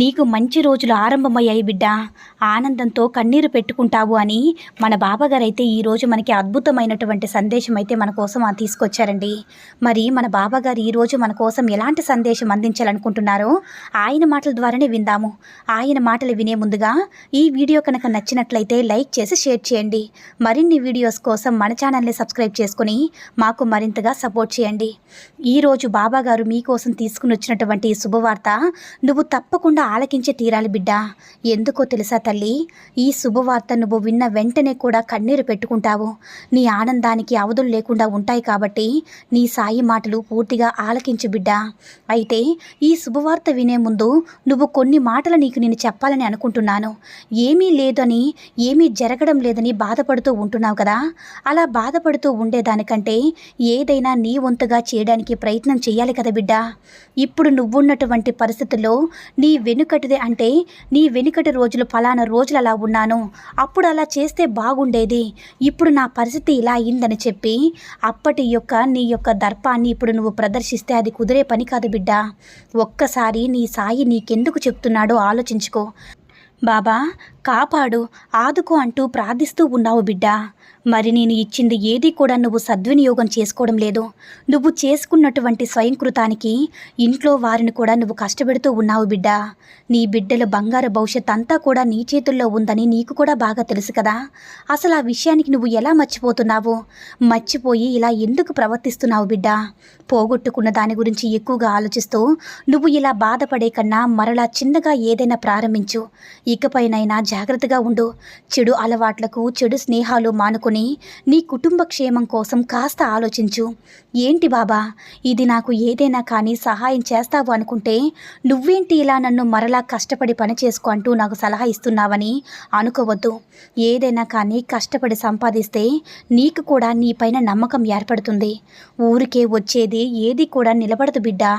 నీకు మంచి రోజులు ఆరంభమయ్యాయి బిడ్డ. ఆనందంతో కన్నీరు పెట్టుకుంటావు అని మన బాబాగారు అయితే ఈరోజు మనకి అద్భుతమైనటువంటి సందేశం అయితే మన కోసం తీసుకొచ్చారండి. మరి మన బాబాగారు ఈరోజు మన కోసం ఎలాంటి సందేశం అందించాలనుకుంటున్నారో ఆయన మాటల ద్వారానే విందాము. ఆయన మాటలు వినే ముందుగా ఈ వీడియో కనుక నచ్చినట్లయితే లైక్ చేసి షేర్ చేయండి. మరిన్ని వీడియోస్ కోసం మన ఛానల్ని సబ్స్క్రైబ్ చేసుకుని మాకు మరింతగా సపోర్ట్ చేయండి. ఈరోజు బాబాగారు మీకోసం తీసుకుని వచ్చినటువంటి శుభవార్త నువ్వు తప్పకుండా ఆలకించే తీరాలి బిడ్డ. ఎందుకో తెలుసా తల్లి? ఈ శుభవార్త నువ్వు విన్న వెంటనే కూడా కన్నీరు పెట్టుకుంటావు. నీ ఆనందానికి అవధులు లేకుండా ఉంటాయి కాబట్టి నీ సాయి మాటలు పూర్తిగా ఆలకించు బిడ్డ. అయితే ఈ శుభవార్త వినే ముందు నువ్వు కొన్ని మాటలు నీకు నేను చెప్పాలని అనుకుంటున్నాను. ఏమీ లేదని ఏమీ జరగడం లేదని బాధపడుతూ ఉంటున్నావు కదా? అలా బాధపడుతూ ఉండేదానికంటే ఏదైనా నీ వంతుగా చేయడానికి ప్రయత్నం చేయాలి కదా బిడ్డ. ఇప్పుడు నువ్వున్నటువంటి పరిస్థితుల్లో నీ వెనుకటిదే అంటే నీ వెనుకటి రోజులు ఫలానా రోజులు అలా ఉన్నాను. అప్పుడు అలా చేస్తే బాగుండేది. ఇప్పుడు నా పరిస్థితి ఇలా అయిందని చెప్పి అప్పటి యొక్క నీ యొక్క దర్పాన్ని ఇప్పుడు నువ్వు ప్రదర్శిస్తే అది కుదిరే పని కాదు బిడ్డ. ఒక్కసారి నీ సాయి నీకెందుకు చెప్తున్నాడో ఆలోచించుకో. బాబా కాపాడు ఆదుకో అంటూ ప్రార్థిస్తూ ఉన్నావు బిడ్డ. మరి నేను ఇచ్చింది ఏది కూడా నువ్వు సద్వినియోగం చేసుకోవడం లేదు. నువ్వు చేసుకున్నటువంటి స్వయంకృతానికి ఇంట్లో వారిని కూడా నువ్వు కష్టపెడుతూ ఉన్నావు బిడ్డ. నీ బిడ్డల బంగారు భవిష్యత్ అంతా కూడా నీ చేతుల్లో ఉందని నీకు కూడా బాగా తెలుసు కదా. అసలు ఆ విషయానికి నువ్వు ఎలా మర్చిపోతున్నావు? మర్చిపోయి ఇలా ఎందుకు ప్రవర్తిస్తున్నావు బిడ్డ? పోగొట్టుకున్న దాని గురించి ఎక్కువగా ఆలోచిస్తూ నువ్వు ఇలా బాధపడే కన్నా మరలా చిన్నగా ఏదైనా ప్రారంభించు. ఇకపైనైనా జాగ్రత్తగా ఉండు. చెడు అలవాట్లకు చెడు స్నేహాలు మానుకొని నీ కుటుంబ క్షేమం కోసం కాస్త ఆలోచించు. ఏంటి బాబా? ఇది నాకు ఏదైనా కానీ సహాయం చేస్తావు అనుకుంటే నువ్వేంటి ఇలా నన్ను మరలా కష్టపడి పని చేసుకో అంటూ నాకు సలహా ఇస్తున్నావని అనుకోవద్దు. ఏదైనా కానీ కష్టపడి సంపాదిస్తే నీకు కూడా నీపైన నమ్మకం ఏర్పడుతుంది. ఊరికే వచ్చేది ఏది కూడా నిలబడదు బిడ్డా.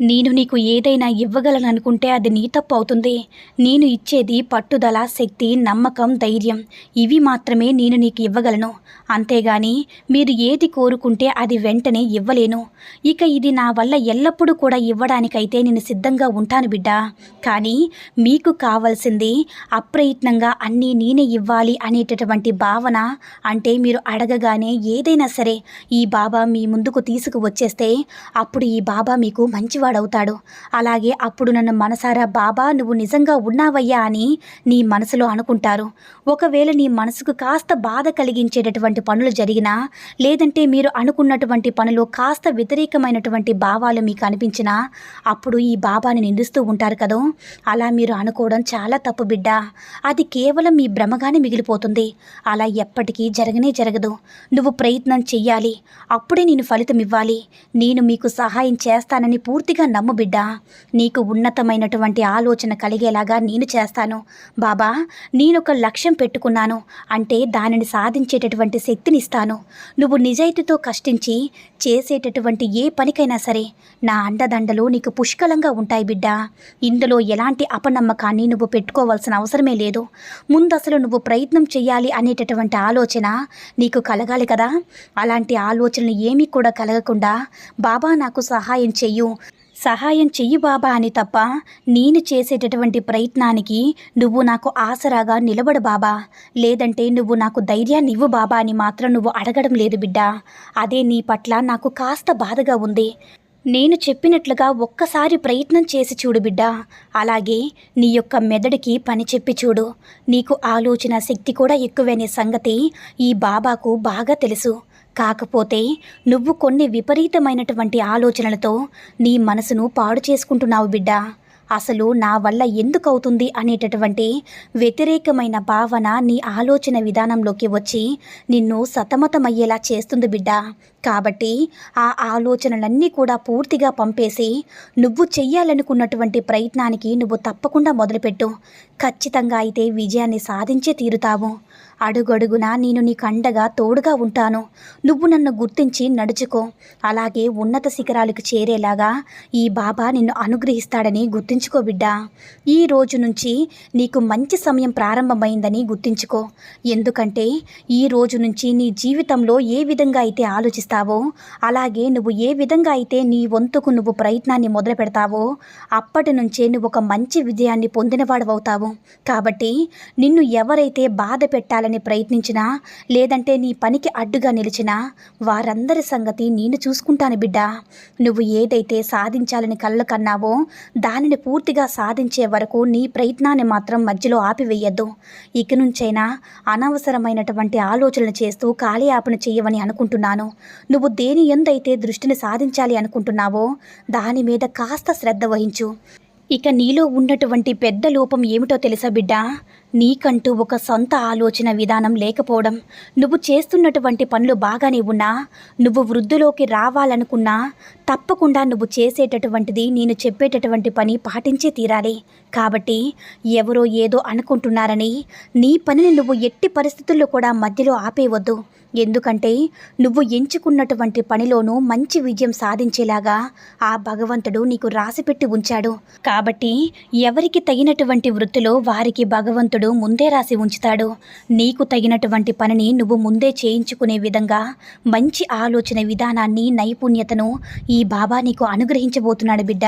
నేను నీకు ఏదైనా ఇవ్వగలననుకుంటే అది నీ తప్పు అవుతుంది. నేను ఇచ్చేది పట్టుదల శక్తి నమ్మకం ధైర్యం. ఇవి మాత్రమే నేను నీకు ఇవ్వగలను. అంతేగాని మీరు ఏది కోరుకుంటే అది వెంటనే ఇవ్వలేను. ఇక ఇది నా వల్ల ఎల్లప్పుడూ కూడా ఇవ్వడానికైతే నేను సిద్ధంగా ఉంటాను బిడ్డ. కానీ మీకు కావాల్సింది అప్రయత్నంగా అన్నీ నేనే ఇవ్వాలి అనేటటువంటి భావన అంటే మీరు అడగగానే ఏదైనా సరే ఈ బాబా మీ ముందుకు తీసుకువచ్చేస్తే అప్పుడు ఈ బాబా మీకు మంచివాడు అవుతాడు అలాగే అప్పుడు నన్ను మనసారా బాబా నువ్వు నిజంగా ఉన్నావయ్యా అని నీ మనసులో అనుకుంటారు. ఒకవేళ నీ మనసుకు కాస్త బాధ కలిగించేటటువంటి పనులు జరిగినా లేదంటే మీరు అనుకున్నటువంటి పనులు కాస్త వ్యతిరేకమైనటువంటి భావాలు మీకు అనిపించినా అప్పుడు ఈ బాబాని నిందిస్తూ ఉంటారు కదా? అలా మీరు అనుకోవడం చాలా తప్పు బిడ్డ. అది కేవలం మీ భ్రమగానే మిగిలిపోతుంది. అలా ఎప్పటికీ జరగనే జరగదు. నువ్వు ప్రయత్నం చెయ్యాలి. అప్పుడే నేను ఫలితం ఇవ్వాలి నేను మీకు సహాయం చేస్తానని పూర్తిగా నమ్ము బిడ్డ. నీకు ఉన్నతమైనటువంటి ఆలోచన కలిగేలాగా నేను చేస్తాను. బాబా నేనొక లక్ష్యం పెట్టుకున్నాను. అంటే దానిని సాధించేటటువంటి శక్తినిస్తాను. నువ్వు నిజాయితీతో కష్టించి చేసేటటువంటి ఏ పనికైనా సరే నా అండదండలు నీకు పుష్కలంగా ఉంటాయి బిడ్డ. ఇందులో ఎలాంటి అపనమ్మకాన్ని నువ్వు పెట్టుకోవాల్సిన అవసరమే లేదు. ముందు అసలు నువ్వు ప్రయత్నం చేయాలి అనేటటువంటి ఆలోచన నీకు కలగాలి కదా. అలాంటి ఆలోచనలు ఏమీ కూడా కలగకుండా బాబా నాకు సహాయం చెయ్యు. సహాయం చెయ్యి బాబా అని తప్ప నేను చేసేటటువంటి ప్రయత్నానికి నువ్వు నాకు ఆసరాగా నిలబడు బాబా. లేదంటే నువ్వు నాకు ధైర్యాన్ని ఇవ్వు బాబా అని మాత్రం నువ్వు అడగడం లేదు బిడ్డ. అదే నీ పట్ల నాకు కాస్త బాధగా ఉంది. నేను చెప్పినట్లుగా ఒక్కసారి ప్రయత్నం చేసి చూడు బిడ్డ. అలాగే నీ యొక్క మెదడుకి పని చెప్పి చూడు. నీకు ఆలోచన శక్తి కూడా ఎక్కువనే సంగతి ఈ బాబాకు బాగా తెలుసు. కాకపోతే నువ్వు కొన్ని విపరీతమైనటువంటి ఆలోచనలతో నీ మనసును పాడు చేసుకుంటున్నావు బిడ్డ. అసలు నా వల్ల ఎందుకు అవుతుంది అనేటటువంటి వ్యతిరేకమైన భావన నీ ఆలోచన విధానంలోకి వచ్చి నిన్ను సతమతమయ్యేలా చేస్తుంది బిడ్డ. కాబట్టి ఆ ఆలోచనలన్నీ కూడా పూర్తిగా పంపేసి నువ్వు చెయ్యాలనుకున్నటువంటి ప్రయత్నానికి నువ్వు తప్పకుండా మొదలుపెట్టు. ఖచ్చితంగా అయితే విజయాన్ని సాధించే తీరుతావు. అడుగడుగునా నేను నీకు అండగా తోడుగా ఉంటాను. నువ్వు నన్ను గుర్తించి నడుచుకో. అలాగే ఉన్నత శిఖరాలకు చేరేలాగా ఈ బాబా నిన్ను అనుగ్రహిస్తాడని గుర్తుంచుకో బిడ్డా. ఈ రోజు నుంచి నీకు మంచి సమయం ప్రారంభమైందని గుర్తుంచుకో. ఎందుకంటే ఈ రోజు నుంచి నీ జీవితంలో ఏ విధంగా అయితే ఆలోచిస్తావో అలాగే నువ్వు ఏ విధంగా అయితే నీ వంతుకు నువ్వు ప్రయత్నాన్ని మొదలు పెడతావో అప్పటి నుంచే నువ్వు ఒక మంచి విజయాన్ని పొందినవాడవవుతావు. కాబట్టి నిన్ను ఎవరైతే బాధ పెట్టాలని ప్రయత్నించినా లేదంటే నీ పనికి అడ్డుగా నిలిచినా వారందరి సంగతి నేను చూసుకుంటాను బిడ్డ. నువ్వు ఏదైతే సాధించాలని కళ్ళు కన్నావో దానిని పూర్తిగా సాధించే వరకు నీ ప్రయత్నాన్ని మాత్రం మధ్యలో ఆపివేయద్దు. ఇక నుంచైనా అనవసరమైనటువంటి ఆలోచనలు చేస్తూ కాలయాపన చేయవని అనుకుంటున్నాను. నువ్వు దేని ఎందైతే దృష్టిని సాధించాలి అనుకుంటున్నావో దాని మీద కాస్త శ్రద్ధ వహించు. ఇక నీలో ఉన్నటువంటి పెద్ద లోపం ఏమిటో తెలుసా బిడ్డా? నీకంటూ ఒక సొంత ఆలోచన విధానం లేకపోవడం. నువ్వు చేస్తున్నటువంటి పనులు బాగానే ఉన్నా నువ్వు వృద్ధిలోకి రావాలనుకున్నా తప్పకుండా నువ్వు చేసేటటువంటిది నేను చెప్పేటటువంటి పని పాటించే తీరాలి. కాబట్టి ఎవరో ఏదో అనుకుంటున్నారని నీ పనిని నువ్వు ఎట్టి పరిస్థితుల్లో కూడా మధ్యలో ఆపేయవద్దు ఎందుకంటే నువ్వు ఎంచుకున్నటువంటి పనిలోనూ మంచి విజయం సాధించేలాగా ఆ భగవంతుడు నీకు రాసిపెట్టి ఉంచాడు. కాబట్టి ఎవరికి తగినటువంటి వృత్తిలో వారికి భగవంతుడు ముందే రాసి ఉంచుతాడు. నీకు తగినటువంటి పనిని నువ్వు ముందే చేయించుకునే విధంగా మంచి ఆలోచన విధానాన్ని నైపుణ్యతను ఈ బాబా నీకు అనుగ్రహించబోతున్నాడు బిడ్డ.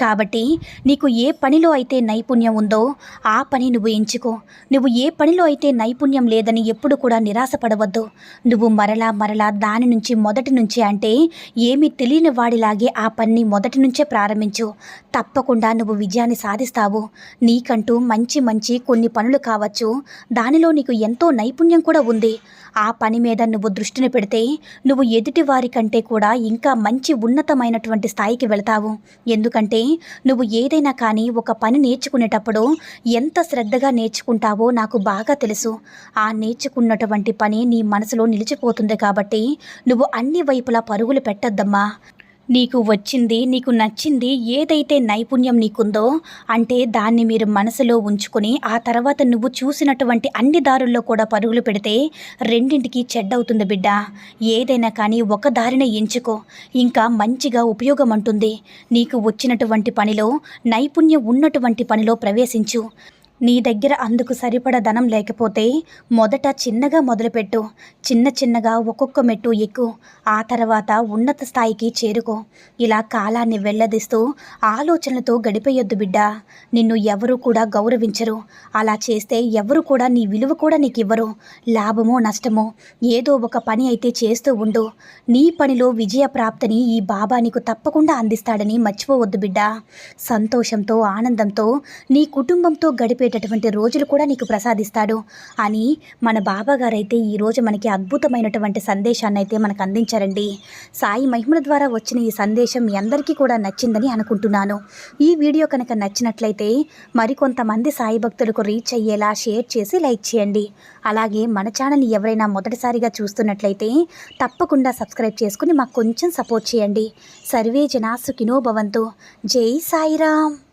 కాబట్టి నీకు ఏ పనిలో అయితే నైపుణ్యం ఉందో ఆ పని నువ్వు ఎంచుకో. నువ్వు ఏ పనిలో అయితే నైపుణ్యం లేదని ఎప్పుడు కూడా నిరాశపడవద్దు. నువ్వు మరలా మరలా దాని నుంచి మొదటి నుంచి అంటే ఏమీ తెలియని వాడిలాగే ఆ పని మొదటి నుంచే ప్రారంభించు. తప్పకుండా నువ్వు విజయాన్ని సాధిస్తావు. నీకంటూ మంచి మంచి కొన్ని పనులు కావచ్చు. దానిలో నీకు ఎంతో నైపుణ్యం కూడా ఉంది. ఆ పని మీద నువ్వు దృష్టిని పెడితే నువ్వు ఎదుటి వారి కంటే కూడా ఇంకా మంచి ఉన్నతమైనటువంటి స్థాయికి వెళతావు. ఎందుకంటే నువ్వు ఏదైనా కానీ ఒక పని నేర్చుకునేటప్పుడు ఎంత శ్రద్ధగా నేర్చుకుంటావో నాకు బాగా తెలుసు. ఆ నేర్చుకున్నటువంటి పని నీ మనసులో నిలిచిపోతుంది కాబట్టి నువ్వు అన్ని వైపులా పరుగులు పెట్టద్దమ్మా. నీకు వచ్చింది నీకు నచ్చింది ఏదైతే నైపుణ్యం నీకుందో అంటే దాన్ని మీరు మనసులో ఉంచుకొని ఆ తర్వాత నువ్వు చూసినటువంటి అన్ని దారుల్లో కూడా పరుగులు పెడితే రెండింటికి చెడ్డవుతుంది బిడ్డ. ఏదైనా కానీ ఒక దారిని ఎంచుకో. ఇంకా మంచిగా ఉపయోగం అంటుంది. నీకు వచ్చినటువంటి పనిలో నైపుణ్యం ఉన్నటువంటి పనిలో ప్రవేశించు. నీ దగ్గర అందుకు సరిపడ ధనం లేకపోతే మొదట చిన్నగా మొదలుపెట్టు. చిన్న చిన్నగా ఒక్కొక్క మెట్టు ఎక్కు. ఆ తర్వాత ఉన్నత స్థాయికి చేరుకో. ఇలా కాలాన్ని వెళ్ళదిస్తూ ఆలోచనలతో గడిపేయొద్దు బిడ్డ. నిన్ను ఎవరు కూడా గౌరవించరు. అలా చేస్తే ఎవరు కూడా నీ విలువ కూడా నీకు ఇవ్వరు లాభమో నష్టమో ఏదో ఒక పని అయితే చేస్తూ ఉండు. నీ పనిలో విజయ ప్రాప్తిని ఈ బాబా నీకు తప్పకుండా అందిస్తాడని మర్చిపోవద్దు బిడ్డ. సంతోషంతో ఆనందంతో నీ కుటుంబంతో గడిపేటటువంటి రోజులు కూడా నీకు ప్రసాదిస్తాడు. అని మన బాబాగారైతే ఈరోజు మనకి అద్భుతమైనటువంటి సందేశాన్ని అయితే మనకు అందించారండి. సాయి మహిమల ద్వారా వచ్చిన ఈ సందేశం మీ అందరికీ కూడా నచ్చిందని అనుకుంటున్నాను. ఈ వీడియో కనుక నచ్చినట్లయితే మరికొంతమంది సాయి భక్తులకు రీచ్ అయ్యేలా షేర్ చేసి లైక్ చేయండి. అలాగే మన ఛానల్ ఎవరైనా మొదటిసారిగా చూస్తున్నట్లయితే తప్పకుండా సబ్స్క్రైబ్ చేసుకుని మాకు కొంచెం సపోర్ట్ చేయండి. సర్వే జనా సుఖినో భవంతు. జై సాయిరామ్.